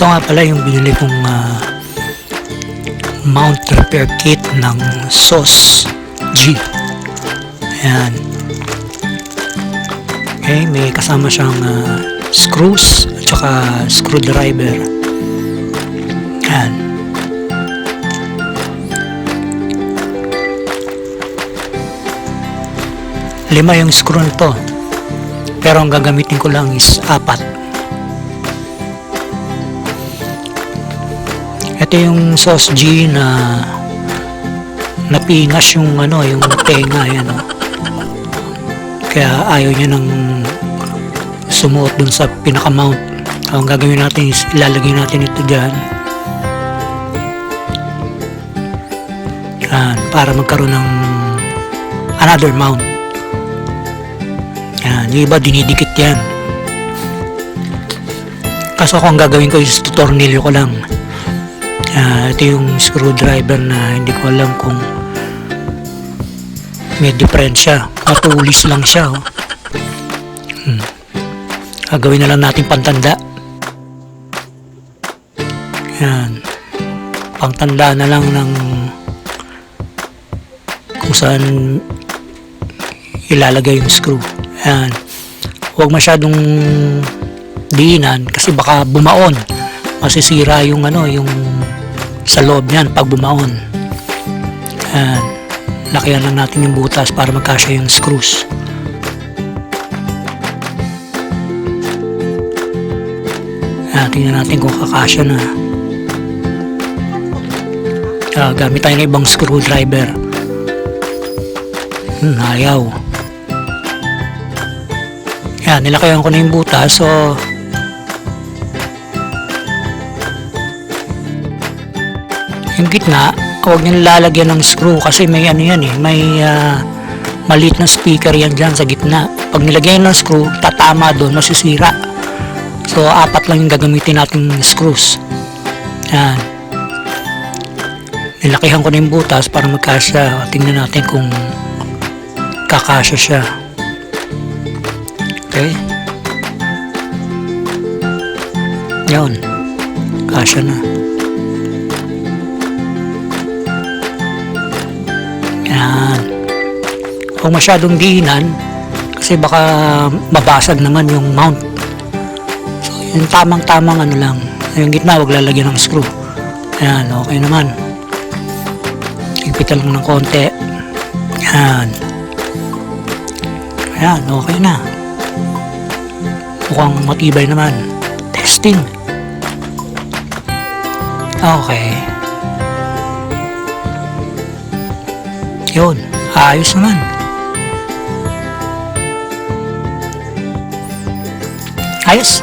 Ito nga pala yung binili kong ah, mount repair kit ng SOS G. Ayan. Okay, may kasama siyang ah, screws at saka screwdriver. Ayan. Lima yung screw nito. Pero ang gagamitin ko lang is apat. Ito yung sauce G na napingas yung ano, yung tenga yan. Oh. Kaya ayaw niya nang sumuot dun sa pinaka-mount. Ang gagawin natin is ilalagay natin ito dyan. Yan, para magkaroon ng another mount. Yan, yung iba dinidikit yan. Kaso ako ang gagawin ko is tutornilyo ko lang. Ah, ito yung screwdriver na hindi ko alam kung may diferensya. Matulis lang siya. Oh. Hmm. Gagawin na lang natin pantanda. Yan. Pangtanda na lang ng kung saan ilalagay yung screw. Yan. Huwag masyadong diinan kasi baka bumaon. Masisira yung ano, yung sa loob niyan pag bumaon. Yan. Lakihan lang natin yung butas para magkasya yung screws. Yan, tingnan natin kung kakasya na. Ah, gamit tayo ng ibang screwdriver. Hmm, ayaw. Yan, nilakayan ko na yung butas. So, yung gitna, huwag nyo lalagyan ng screw kasi may ano yan eh, may ah, maliit na speaker yan dyan sa gitna. Pag nilagyan ng screw, tatama doon, masisira. So, apat lang yung gagamitin nating screws. Yan. Nilakihan ko na yung butas para magkasya. Tingnan natin kung kakasya siya. Okay. Yun. Kasya na. Yan. Huwag masyadong diinan kasi baka mabasag naman yung mount. So, yung tamang-tamang ano lang. Yung gitna, huwag lalagyan ng screw. Yan, okay naman. Ipitan lang ng konti. Yan. Ayan, okay na. Mukhang matibay naman. Testing. Okay. Yun, ayos naman. Ayos.